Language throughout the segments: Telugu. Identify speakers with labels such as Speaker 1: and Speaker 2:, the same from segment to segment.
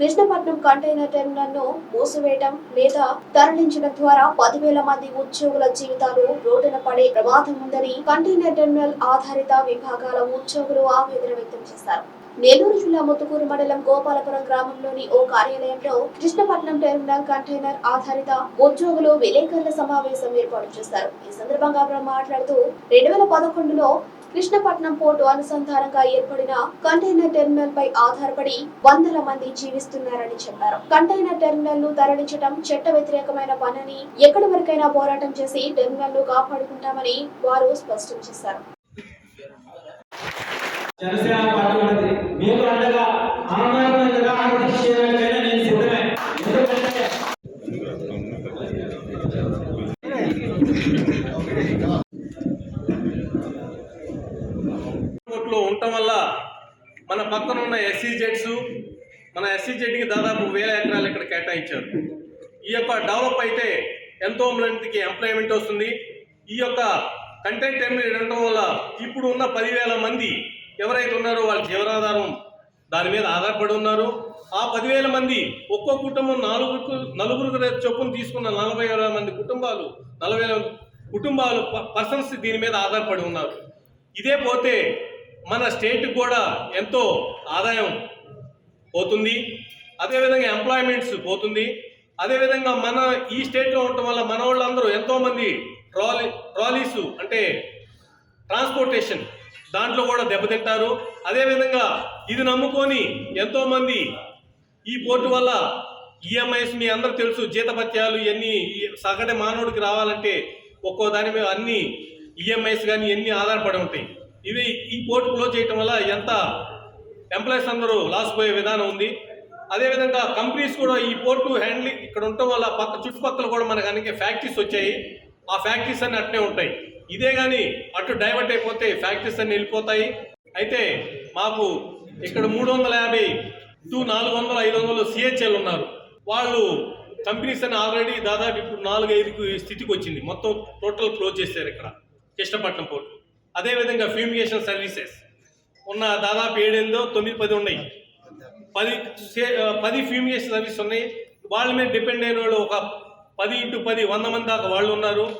Speaker 1: కృష్ణపట్నం కంటైనర్ టెర్మినల్ను మూసివేయడం లేదా తరలించడం ద్వారా పదివేల మంది ఉద్యోగుల జీవితాలు రోడ్డున పడే ప్రమాదం ఉందని కంటైనర్ టెర్మినల్ ఆధారిత విభాగాల ఉద్యోగులు ఆవేదన వ్యక్తం చేశారు. నెల్లూరు జిల్లా ముత్తుకూరు మండలం గోపాలపురం గ్రామంలోని ఓ కార్యాలయంలో కృష్ణపట్నం టెర్మినల్ కంటైనర్ ఆధారిత ఉద్యోగులు విలేకరుల సమావేశం ఏర్పాటు చేశారు. ఈ సందర్భంగా మాట్లాడుతూ రెండు వేల పదకొండులో కృష్ణపట్నం పోర్టు అనుసంధానంగా ఏర్పడిన కంటైనర్ టెర్మినల్ పై ఆధారపడి వందల మంది జీవిస్తున్నారని చెప్పారు. కంటైనర్ టెర్మినల్ను తరలించడం చట్ట వ్యతిరేకమైన పనని ఎక్కడి వరకైనా పోరాటం చేసి టెర్మినల్ను కాపాడుకుంటామని వారు స్పష్టం చేశారు.
Speaker 2: జనసేన పార్టీ ఉన్నది. మీకు అండగా చేయడానికైనా నేను సిద్ధమే. ఎందుకంటే
Speaker 3: ఉండటం వల్ల మన పక్కన ఉన్న ఎస్సీ జెడ్స్ మన ఎస్సీ జెడ్కి దాదాపు వేల ఎకరాలు ఇక్కడ కేటాయించారు. ఈ యొక్క డెవలప్ అయితే ఎంతో మందికి ఎంప్లాయ్మెంట్ వస్తుంది. ఈ యొక్క కంటెంట్ ఏమి ఉండటం వల్ల ఇప్పుడు ఉన్న పదివేల మంది ఎవరైతే ఉన్నారో వాళ్ళ జీవనాధారం దాని మీద ఆధారపడి ఉన్నారు. ఆ పదివేల మంది ఒక్కో కుటుంబం నాలుగు నలుగురు చొప్పున తీసుకున్న నలభై వేల మంది కుటుంబాలు నలభై కుటుంబాలు పర్సన్స్ దీని మీద ఆధారపడి ఉన్నారు. ఇదే పోతే మన స్టేట్కి కూడా ఎంతో ఆదాయం పోతుంది. అదేవిధంగా ఎంప్లాయ్మెంట్స్ పోతుంది. అదేవిధంగా మన ఈ స్టేట్లో ఉండటం వల్ల మన వాళ్ళందరూ ఎంతోమంది ట్రాలీ ట్రాలీస్ అంటే ట్రాన్స్పోర్టేషన్ దాంట్లో కూడా దెబ్బతింటారు. అదేవిధంగా ఇది నమ్ముకొని ఎంతోమంది ఈ పోర్టు వల్ల ఈఎంఐస్ మీ అందరూ తెలుసు జీతభత్యాలు ఇవన్నీ ఈ సగటు మానవుడికి రావాలంటే ఒక్కో దాని మీద అన్ని ఈఎంఐస్ కానీ ఎన్ని ఆధారపడి ఉంటాయి. ఇవి ఈ పోర్టు క్లోజ్ చేయటం వల్ల ఎంత ఎంప్లాయీస్ అందరూ లాస్ పోయే విధానం ఉంది. అదేవిధంగా కంపెనీస్ కూడా ఈ పోర్టు హ్యాండ్లింగ్ ఇక్కడ ఉండటం వల్ల పక్క చుట్టుపక్కల కూడా మనకు అనేక ఫ్యాక్టరీస్ వచ్చాయి. ఆ ఫ్యాక్టరీస్ అన్ని అట్నే ఉంటాయి. ఇదే కానీ అటు డైవర్ట్ అయిపోతే ఫ్యాక్టరీస్ అన్ని వెళ్ళిపోతాయి. అయితే మాకు ఇక్కడ మూడు వందల యాభై టు నాలుగు వందల ఐదు వందలు సిహెచ్ఎల్ ఉన్నారు. వాళ్ళు కంపెనీస్ అని ఆల్రెడీ దాదాపు ఇప్పుడు నాలుగు ఐదుకు స్థితికి వచ్చింది. మొత్తం టోటల్ క్లోజ్ చేశారు ఇక్కడ. కృష్ణపట్నం పోర్టు. అదేవిధంగా ఫ్యూమిగేషన్ సర్వీసెస్ ఉన్న దాదాపు ఏడెనిమిదో తొమ్మిది పది ఉన్నాయి. పది సే- పది ఫ్యూమిగేషన్ సర్వీస్ ఉన్నాయి. వాళ్ళ మీద డిపెండ్ అయిన వాళ్ళు ఒక పది ఇంటూ పది వంద మంది దాకా వాళ్ళు ఉన్నారు.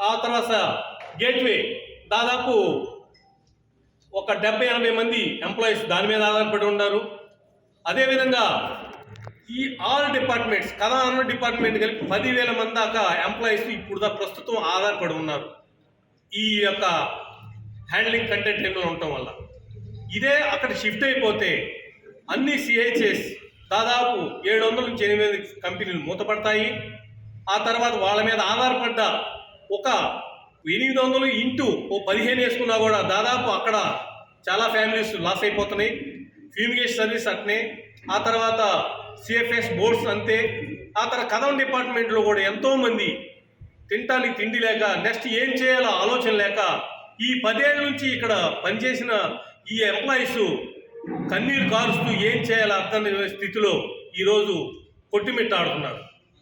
Speaker 3: ఆ తర్వాత గేట్వే దాదాపు ఒక డెబ్బై ఎనభై మంది ఎంప్లాయీస్ దాని మీద ఆధారపడి ఉన్నారు. అదేవిధంగా ఈ ఆల్ డిపార్ట్మెంట్స్ కథ అన్న డిపార్ట్మెంట్ కలిపి పదివేల మంది దాకా ఎంప్లాయీస్ ఇప్పుడు దా ప్రస్తుతం ఆధారపడి ఉన్నారు. ఈ యొక్క హ్యాండ్లింగ్ కంటెంట్ ఏమైనా ఉండటం వల్ల. ఇదే అక్కడ షిఫ్ట్ అయిపోతే అన్ని సిహెచ్ఎస్ దాదాపు ఏడు వందల నుంచి ఎనిమిది కంపెనీలు మూతపడతాయి. ఆ తర్వాత వాళ్ళ మీద ఆధారపడ్డ ఒక ఎనిమిది వందలు ఇంటూ ఓ పదిహేను వేసుకున్నా కూడా దాదాపు అక్కడ చాలా ఫ్యామిలీస్ లాస్ అయిపోతున్నాయి. ఫ్యూమిగేషన్ సర్వీస్ అట్నే. ఆ తర్వాత సిఎఫ్ఎస్ బోర్డ్స్ అంతే. ఆ తర్వాత కథం డిపార్ట్మెంట్లో కూడా ఎంతోమంది తింటానికి తిండి లేక నెక్స్ట్ ఏం చేయాలో ఆలోచన లేక ఈ పదేళ్ళ నుంచి ఇక్కడ పనిచేసిన ఈ ఎంప్లాయీస్ కన్నీరు కారుస్తూ ఏం చేయాలో అర్థం స్థితిలో ఈరోజు కొట్టుమిట్టాడుతున్నారు.